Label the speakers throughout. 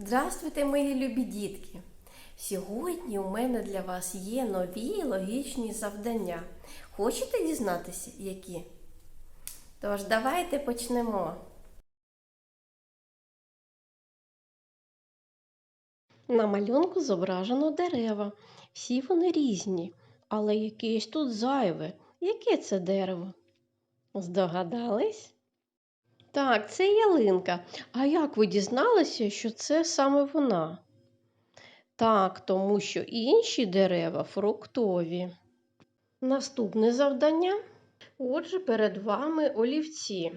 Speaker 1: Здравствуйте, мої любі дітки! Сьогодні у мене для вас є нові логічні завдання. Хочете дізнатися, які? Тож, давайте почнемо. На малюнку зображено дерева. Всі вони різні, але якесь тут зайве. Яке це дерево? Здогадались? Так, це ялинка. А як ви дізналися, що це саме вона? Так, тому що інші дерева фруктові. Наступне завдання. Отже, перед вами олівці.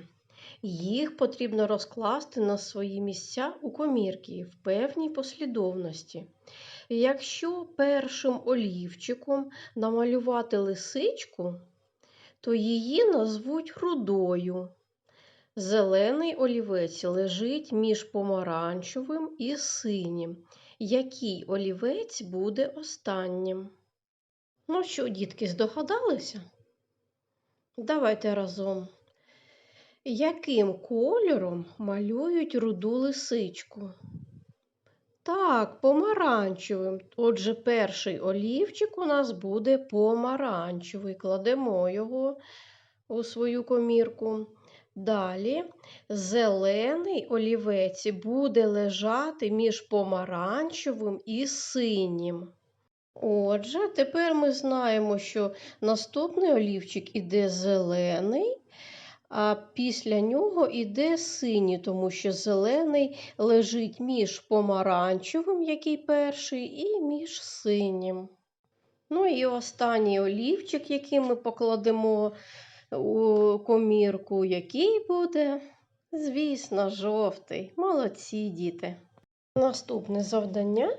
Speaker 1: Їх потрібно розкласти на свої місця у комірки в певній послідовності. Якщо першим олівчиком намалювати лисичку, то її назвуть рудою. Зелений олівець лежить між помаранчевим і синім. Який олівець буде останнім? Ну що, дітки, здогадалися? Давайте разом. Яким кольором малюють руду лисичку? Так, помаранчевим. Отже, перший олівчик у нас буде помаранчевий. Кладемо його у свою комірку. Далі зелений олівець буде лежати між помаранчевим і синім. Отже, тепер ми знаємо, що наступний олівчик іде зелений, а після нього іде синій, тому що зелений лежить між помаранчевим, який перший, і між синім. Ну і останній олівчик, який ми покладемо у комірку, який буде, звісно, жовтий. Молодці діти. Наступне завдання.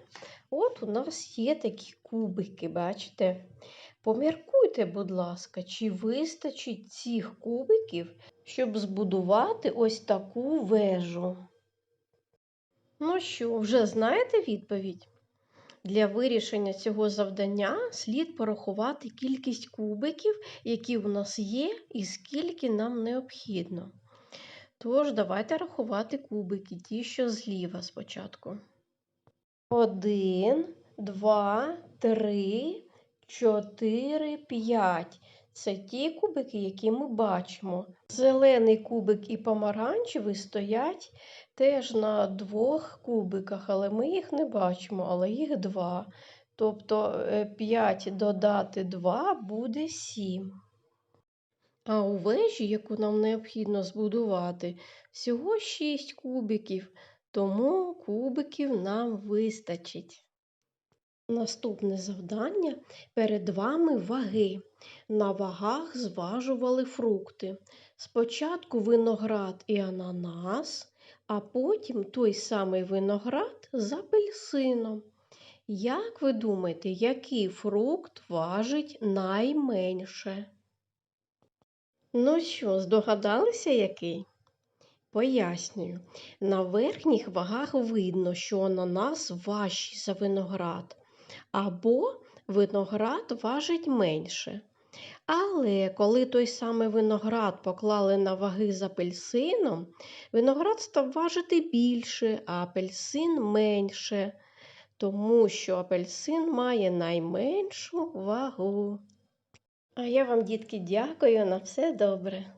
Speaker 1: От у нас є такі кубики, бачите? Поміркуйте, будь ласка, чи вистачить цих кубиків, щоб збудувати ось таку вежу. Ну що, вже знаєте відповідь? Для вирішення цього завдання слід порахувати кількість кубиків, які у нас є, і скільки нам необхідно. Тож, давайте рахувати кубики, ті, що зліва спочатку. Один, два, три, чотири, п'ять. Це ті кубики, які ми бачимо. Зелений кубик і помаранчевий стоять теж на двох кубиках, але ми їх не бачимо, але їх два. Тобто 5 додати 2 буде 7. А у вежі, яку нам необхідно збудувати, всього 6 кубиків, тому кубиків нам вистачить. Наступне завдання перед вами ваги. На вагах зважували фрукти. Спочатку виноград і ананас, а потім той самий виноград з апельсином. Як ви думаєте, який фрукт важить найменше? Ну що, здогадалися який? Пояснюю. На верхніх вагах видно, що ананас важчий за виноград, або виноград важить менше. Але коли той самий виноград поклали на ваги з апельсином, виноград став важити більше, а апельсин менше, тому що апельсин має найменшу вагу. А я вам, дітки, дякую на все добре.